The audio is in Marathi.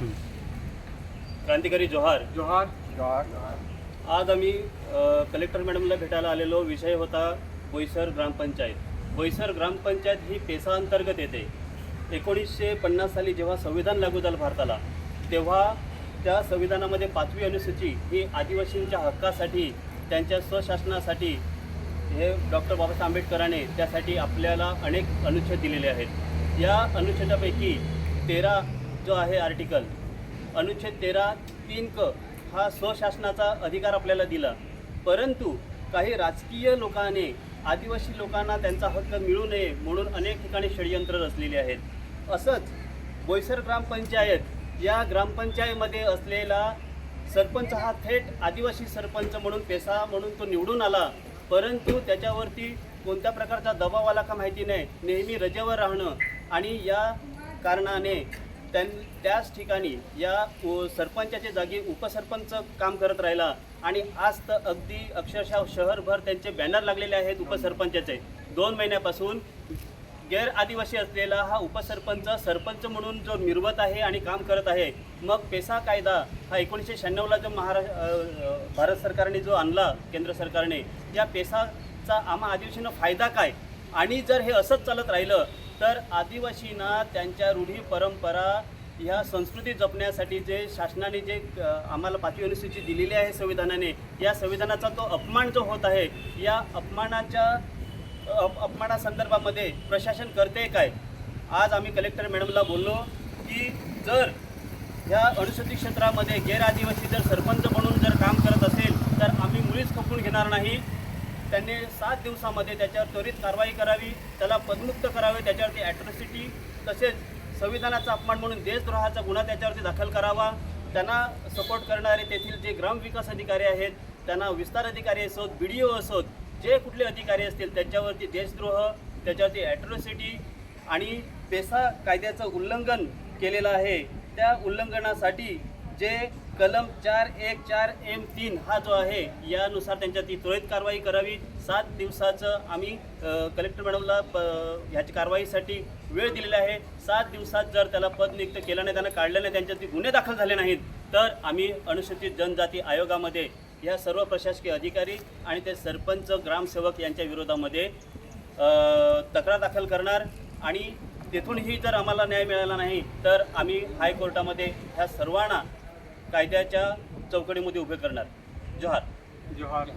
क्रांतिकारी जोहार. जोहार. आज आम्ही अ, कलेक्टर मॅडमला भेटायला आलेलो. विषय होता बोईसर ग्रामपंचायत बोईसर ग्रामपंचायत ही पेसा अंतर्गत येते. एकोणीसशे पन्नास साली जेव्हा संविधान लागू झालं भारताला तेव्हा त्या संविधानामध्ये पाचवी अनुसूची ही आदिवासींच्या हक्कासाठी त्यांच्या स्वशासनासाठी हे डॉक्टर बाबासाहेब आंबेडकरांनी त्यासाठी आपल्याला अनेक अनुच्छेद दिलेले आहेत. या अनुच्छेदापैकी तेरा जो आहे आर्टिकल अनुच्छेद तेरा तीन क हा स्वशासनाचा अधिकार आपल्याला दिला. परंतु काही राजकीय लोकांनी आदिवासी लोकांना त्यांचा हक्क मिळू नये म्हणून अनेक ठिकाणी षडयंत्र रचलेली आहेत. असंच बोईसर ग्रामपंचायत या ग्रामपंचायतमध्ये असलेला सरपंच हा थेट आदिवासी सरपंच म्हणून पेसा म्हणून तो निवडून आला. परंतु त्याच्यावरती कोणत्या प्रकारचा दबाव आला का माहिती नाही. नेहमी रजेवर राहणं आणि या कारणाने त्यां त्याच ठिकाणी या सरपंचाच्या जागी उपसरपंच काम करत राहिला. आणि आज तर अगदी अक्षरशः शहरभर त्यांचे बॅनर लागलेले आहेत उपसरपंचाचे. दोन महिन्यापासून गैर आदिवासी असलेला हा उपसरपंच सरपंच म्हणून जो मिरवत आहे आणि काम करत आहे मग पेसा कायदा हा एकोणीसशे शहाण्णवला जो महारा भारत सरकारने जो आणला केंद्र सरकारने या पेसाचा आम्हा आदिवासींना फायदा काय? आणि जर हे असंच चालत राहिलं तर आदिवासींना त्यांच्या रूढी परंपरा ह्या संस्कृती जपण्यासाठी जे शासनाने जे आम्हाला पाचवी अनुसूची दिलेली आहे संविधानाने या संविधानाचा तो अपमान जो होत आहे या अपमानाच्या अप अपमानासंदर्भामध्ये प्रशासन करते काय? आज आम्ही कलेक्टर मॅडमला बोललो की जर ह्या अनुसूचित क्षेत्रामध्ये गैरआदिवासी जर सरपंच म्हणून जर काम करत असेल तर आम्ही मुळीच खपून घेणार नाही. त्यांनी सात दिवसामध्ये त्याच्यावर त्वरित कारवाई करावी त्याला पदमुक्त करावे त्याच्यावरती ॲट्रॉसिटी तसेच संविधानाचा अपमान म्हणून देशद्रोहाचा गुन्हा त्याच्यावरती दाखल करावा. त्यांना सपोर्ट करणारे तेथील जे ग्रामविकास अधिकारी आहेत त्यांना विस्तार अधिकारी असोत बी डी ओ असोत जे कुठले अधिकारी असतील त्यांच्यावरती देशद्रोह त्याच्यावरती ॲट्रॉसिटी आणि पेसा कायद्याचं उल्लंघन केलेलं आहे. त्या उल्लंघनासाठी जे कलम चार एक चार एम तीन हा जो आहे यानुसार त्यांच्या ती त्वरित कारवाई करावी. सात दिवसाचं आम्ही कलेक्टर मॅडमला प ह्याची कारवाईसाठी वेळ दिलेला आहे. सात दिवसात जर त्याला पदनियुक्त केलं नाही त्यांना काढलं नाही त्यांच्यावरती गुन्हे दाखल झाले नाहीत तर आम्ही अनुसूचित जनजाती आयोगामध्ये या सर्व प्रशासकीय अधिकारी आणि ते सरपंच ग्रामसेवक यांच्या विरोधामध्ये तक्रार दाखल करणार. आणि तेथूनही जर आम्हाला न्याय मिळाला नाही तर आम्ही हायकोर्टामध्ये ह्या सर्वांना कायद्याच्या चौकटीमध्ये उभे करणार. जोहार. जोहार